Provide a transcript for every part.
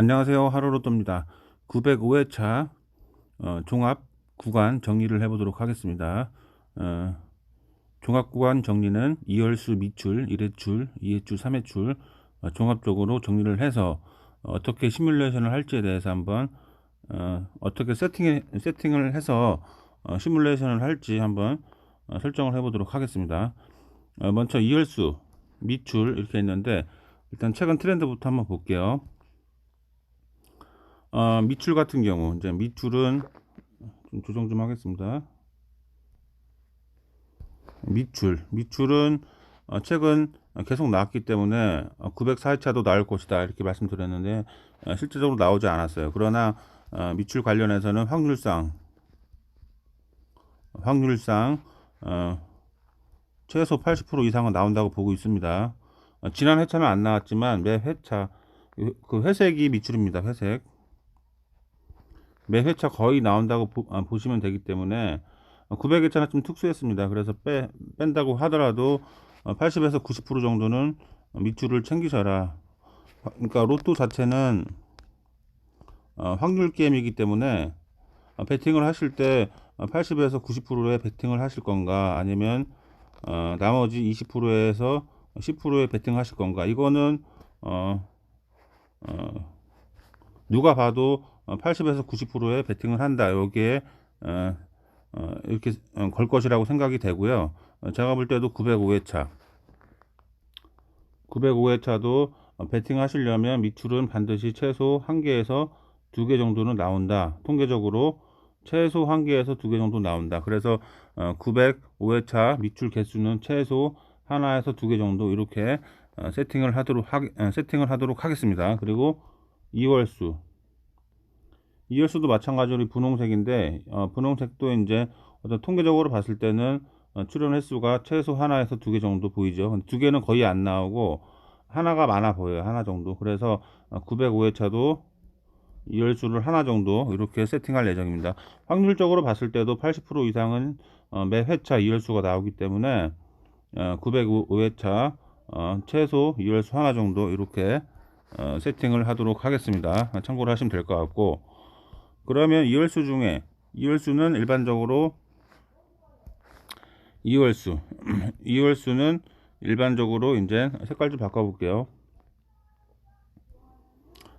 안녕하세요. 하루로또입니다. 905회차 어, 종합 구간 정리를 해보도록 하겠습니다. 어, 종합 구간 정리는 이열수 미출, 1회출, 2회출, 3회출 어, 종합적으로 정리를 해서 어떻게 시뮬레이션을 할지에 대해서 한번 어, 떻게 세팅, 세팅을 해서 어, 시뮬레이션을 할지 한번 어, 설정을 해보도록 하겠습니다. 어, 먼저 이열수, 미출 이렇게 있는데 일단 최근 트렌드부터 한번 볼게요. 어, 밑줄 같은 경우 이제 밑줄은 좀 조정 좀 하겠습니다. 밑줄 밑줄은 어, 최근 계속 나왔기 때문에 904회차도 나올 것이다 이렇게 말씀드렸는데 어, 실제적으로 나오지 않았어요. 그러나 어, 밑줄 관련해서는 확률상 확률상 어, 최소 80% 이상은 나온다고 보고 있습니다. 어, 지난 회차는 안 나왔지만 매 회차 그 회색이 밑줄입니다. 회색 매 회차 거의 나온다고 보, 아, 시면 되기 때문에 900회차는 좀 특수했습니다. 그래서 빼, 뺀다고 하더라도 80에서 어, 90% 정도는 밑줄을 챙기셔라. 그러니까 로또 자체는 어, 확률 게임이기 때문에 어, 배팅을 하실 때 80에서 90%의 배팅을 하실 건가 아니면 어, 나머지 20%에서 10%의 배팅을 하실 건가 이거는 어, 어, 누가 봐도 80에서 어, 90%의 베팅을 한다. 여기에 어, 어, 이렇게 어, 걸 것이라고 생각이 되고요. 어, 제가 볼 때도 905회차, 905회차도 베팅 하시려면 밑줄은 반드시 최소 1개에서 2개 정도는 나온다. 통계적으로 최소 1개에서 2개 정도 나온다. 그래서 905회차 밑줄 개수는 최소 하나에서 2개 정도 이렇게 세팅을 하도록 하, 세팅을 하도록 하겠습니다. 그리고 2월수 이열수도 마찬가지로 분홍색인데 어, 분홍색도 이제 어떤 통계적으로 봤을 때는 어, 출연 횟수가 최소 하나에서 두 개 정도 보이죠. 두 개는 거의 안 나오고 하나가 많아 보여요. 하나 정도. 그래서 어, 905회차도 이열수를 하나 정도 이렇게 세팅할 예정입니다. 확률적으로 봤을 때도 80% 이상은 어, 매 회차 이열수가 나오기 때문에 어, 905회차 어, 최소 이열수 하나 정도 이렇게 어, 세팅을 하도록 하겠습니다. 참고를 하시면 될 것 같고 그러면 이월수 중에 이월수는 일반적으로 이월수 이월수는 일반적으로 이제 색깔 좀 바꿔 볼게요.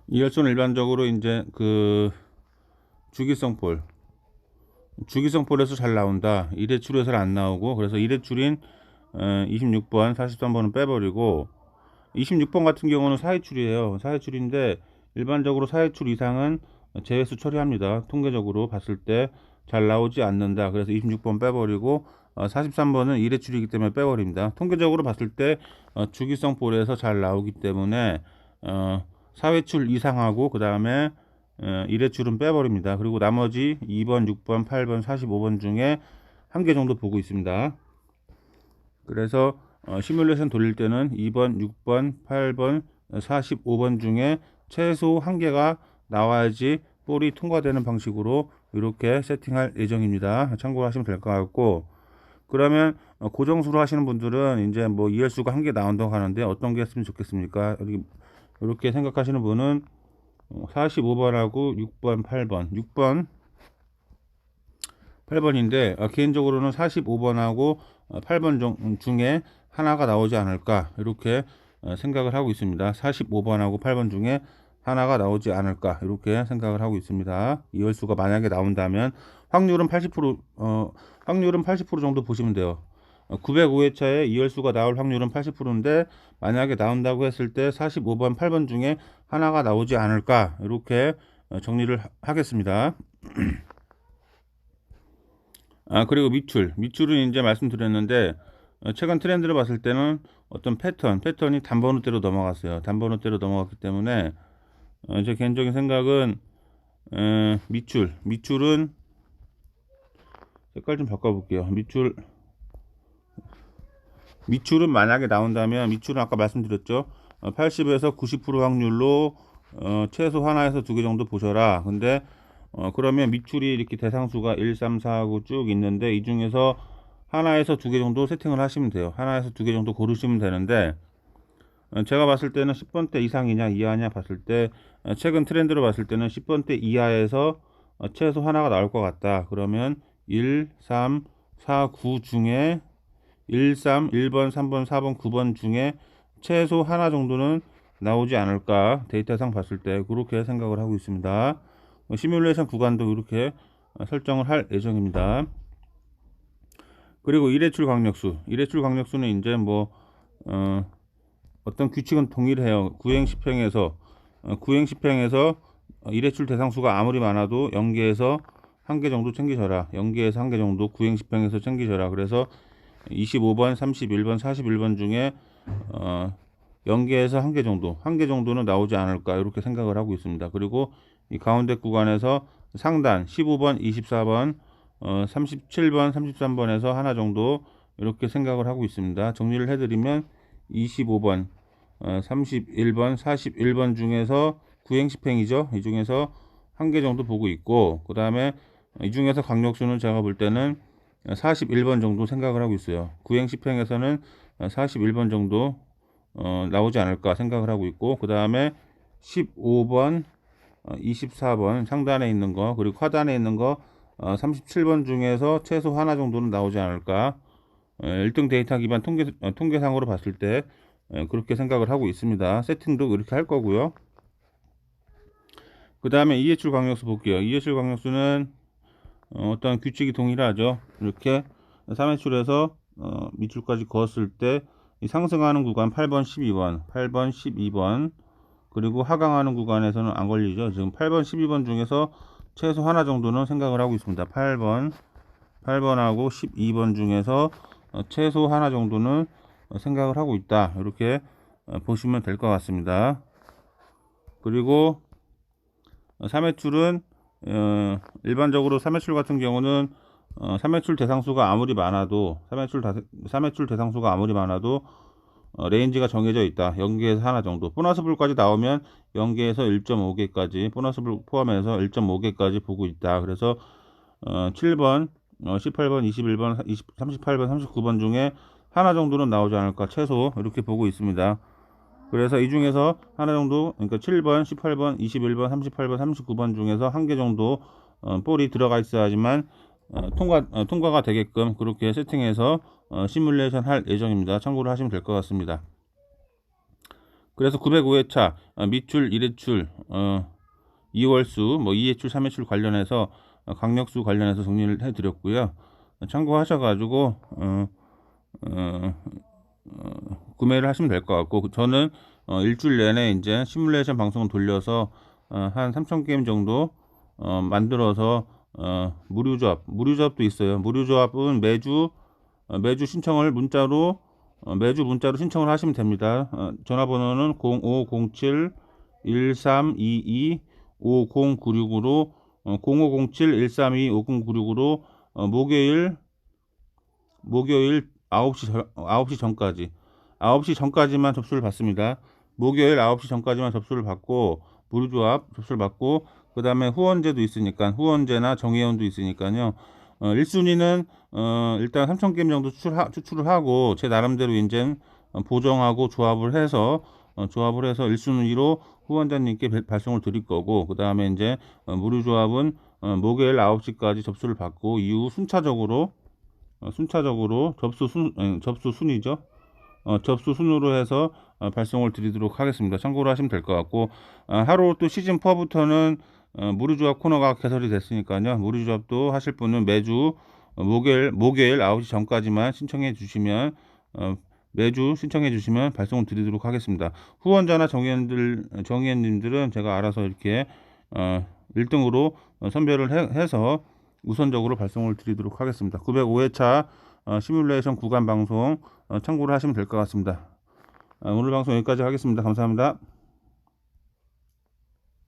이월수는 일반적으로 이제 그 주기성 폴 주기성 폴에서 잘 나온다. 1회출에서 안 나오고 그래서 1회출인 26번 43번은 빼버리고 26번 같은 경우는 4회출이에요. 4회출인데 일반적으로 4회출 이상은 제외수 처리합니다. 통계적으로 봤을 때 잘 나오지 않는다. 그래서 26번 빼버리고 어, 43번은 1회출이기 때문에 빼버립니다. 통계적으로 봤을 때 어, 주기성 볼에서 잘 나오기 때문에 어, 4회출 이상하고 그 다음에 어, 1회출은 빼버립니다. 그리고 나머지 2번, 6번, 8번, 45번 중에 한 개 정도 보고 있습니다. 그래서 어, 시뮬레이션 돌릴 때는 2번, 6번, 8번, 45번 중에 최소 한 개가 나와야지 볼이 통과되는 방식으로 이렇게 세팅할 예정입니다. 참고하시면 될 것 같고 그러면 어, 고정수로 하시는 분들은 이제 뭐 이열수가 한 개 나온다고 하는데 어떤 게 했으면 좋겠습니까? 이렇게 생각하시는 분은 45번하고 6번, 8번, 6번, 8번인데 어, 개인적으로는 45번하고 8번 중에 하나가 나오지 않을까 이렇게 어, 생각을 하고 있습니다. 45번하고 8번 중에 하나가 나오지 않을까 이렇게 생각을 하고 있습니다. 이월수가 만약에 나온다면 확률은 80% 어, 확률은 80% 정도 보시면 돼요. 905회차에 이열수가 나올 확률은 80%인데 만약에 나온다고 했을 때 45번, 8번 중에 하나가 나오지 않을까 이렇게 어, 정리를 하겠습니다. 아 그리고 밑줄, 밑줄은 이제 말씀드렸는데 어, 최근 트렌드를 봤을 때는 어떤 패턴, 패턴이 단번호대로 넘어갔어요. 단번호대로 넘어갔기 때문에 어, 제 개인적인 생각은 에, 밑줄. 밑줄은 색깔 좀 바꿔볼게요. 밑줄. 밑줄은 만약에 나온다면 밑줄은 아까 말씀드렸죠? 80에서 어, 90% 확률로 어, 최소 하나에서 두 개 정도 보셔라. 근데 어, 그러면 밑줄이 이렇게 대상수가 1, 3, 4 하고 쭉 있는데 이 중에서 하나에서 두 개 정도 세팅을 하시면 돼요. 하나에서 두 개 정도 고르시면 되는데 어, 제가 봤을 때는 10번대 이상이냐 이하냐 봤을 때 어, 최근 트렌드로 봤을 때는 10번대 이하에서 어, 최소 하나가 나올 것 같다. 그러면 1, 3, 4, 9 중에 1, 3, 1번, 3번, 4번, 9번 중에 최소 하나 정도는 나오지 않을까 데이터상 봤을 때 그렇게 생각을 하고 있습니다. 어, 시뮬레이션 구간도 이렇게 어, 설정을 할 예정입니다. 그리고 일회출 강력수, 일회출 강력수는 이제 뭐 어, 어떤 규칙은 동일해요. 구행 시평에서 어, 구행 시평에서 어, 일회출 대상수가 아무리 많아도 0개에서 한 개 정도 챙기셔라. 0개에서 한 개 정도 구행 시평에서 챙기셔라. 그래서 25번, 31번, 41번 중에 어, 0개에서 한 개 정도, 한 개 정도는 나오지 않을까 이렇게 생각을 하고 있습니다. 그리고 이 가운데 구간에서 상단 15번, 24번, 어, 37번, 33번에서 하나 정도 이렇게 생각을 하고 있습니다. 정리를 해드리면 25번, 어, 31번, 41번 중에서 구행시팽이죠. 이 중에서 한 개 정도 보고 있고 그 다음에 이 중에서 강력수는 제가 볼 때는 41번 정도 생각을 하고 있어요. 구행시팽에서는 41번 정도 어, 나오지 않을까 생각을 하고 있고 그 다음에 15번, 어, 24번 상단에 있는 거 그리고 하단에 있는 거 어, 37번 중에서 최소 하나 정도는 나오지 않을까 어, 1등 데이터 기반 통계, 어, 통계상으로 봤을 때 어, 그렇게 생각을 하고 있습니다. 세팅도 그렇게 할 거고요. 그 다음에 이해출 강력수 볼게요. 이해출 강력수는 어, 어떤 규칙이 동일하죠. 이렇게 3회출에서 어, 밑줄까지 그었을 때이 상승하는 구간 8번, 12번, 8번, 12번 그리고 하강하는 구간에서는 안 걸리죠. 지금 8번, 12번 중에서 최소 하나 정도는 생각을 하고 있습니다. 8번, 8번하고 12번 중에서 어, 최소 하나 정도는 어, 생각을 하고 있다. 이렇게 어, 보시면 될 것 같습니다. 그리고 3회출은 어, 일반적으로 3회출 같은 경우는 어, 3회출 대상수가 아무리 많아도 3회출, 다, 3회출 대상수가 아무리 많아도 어, 레인지가 정해져 있다. 0개에서 하나 정도. 보너스 불까지 나오면 0개에서 1.5개까지 보너스 불 포함해서 1.5개까지 보고 있다. 그래서 어, 7번, 어, 18번, 21번, 20, 38번, 39번 중에 하나 정도는 나오지 않을까 최소 이렇게 보고 있습니다. 그래서 이 중에서 하나 정도 그러니까 7번, 18번, 21번, 38번, 39번 중에서 한 개 정도 어, 볼이 들어가 있어야지만 어, 통과 어, 통과가 되게끔 그렇게 세팅해서 어, 시뮬레이션 할 예정입니다. 참고를 하시면 될 것 같습니다. 그래서 905회차 어, 밑줄, 1회출, 어, 2월수, 뭐 2회출, 3회출 관련해서 어, 강력수 관련해서 정리를 해드렸고요. 어, 참고하셔가지고 어, 어, 어, 구매를 하시면 될 것 같고 저는 어, 일주일 내내 이제 시뮬레이션 방송을 돌려서 어, 한 3천 게임 정도 어, 만들어서 어, 무료 조합, 무료 조합도 있어요. 무료 조합은 매주 어, 매주 신청을 문자로 어, 매주 문자로 신청을 하시면 됩니다. 어, 전화번호는 0507 1322 5096으로 어, 0507 132 5096으로 어, 목요일 목요일 9시 전, 9시 전까지 9시 전까지만 접수를 받습니다. 목요일 9시 전까지만 접수를 받고 무료 조합 접수를 받고 그 다음에 후원제도 있으니까 후원제나 정회원도 있으니까요. 어, 1순위는 어, 일단 3,000게임 정도 추출하, 추출을 하고 제 나름대로 이제 보정하고 조합을 해서 어, 조합을 해서 1순위로 후원자님께 배- 발송을 드릴 거고 그 다음에 이제 어, 무료 조합은 어, 목요일 9시까지 접수를 받고 이후 순차적으로 어, 순차적으로 접수 순 에, 접수 순위죠. 어, 접수 순으로 해서 어, 발송을 드리도록 하겠습니다. 참고로 하시면 될 것 같고 어, 하루 또 시즌 4부터는 어, 무료 조합 코너가 개설이 됐으니까요. 무료 조합도 하실 분은 매주 어, 목요일 목요일 9시 전까지만 신청해 주시면 어, 매주 신청해 주시면 발송을 드리도록 하겠습니다. 후원자나 정의원들 정의원님들은 제가 알아서 이렇게 어, 1등으로 선별을 해, 해서 우선적으로 발송을 드리도록 하겠습니다. 905회차 어, 시뮬레이션 구간 방송 어, 참고를 하시면 될 것 같습니다. 어, 오늘 방송 여기까지 하겠습니다. 감사합니다.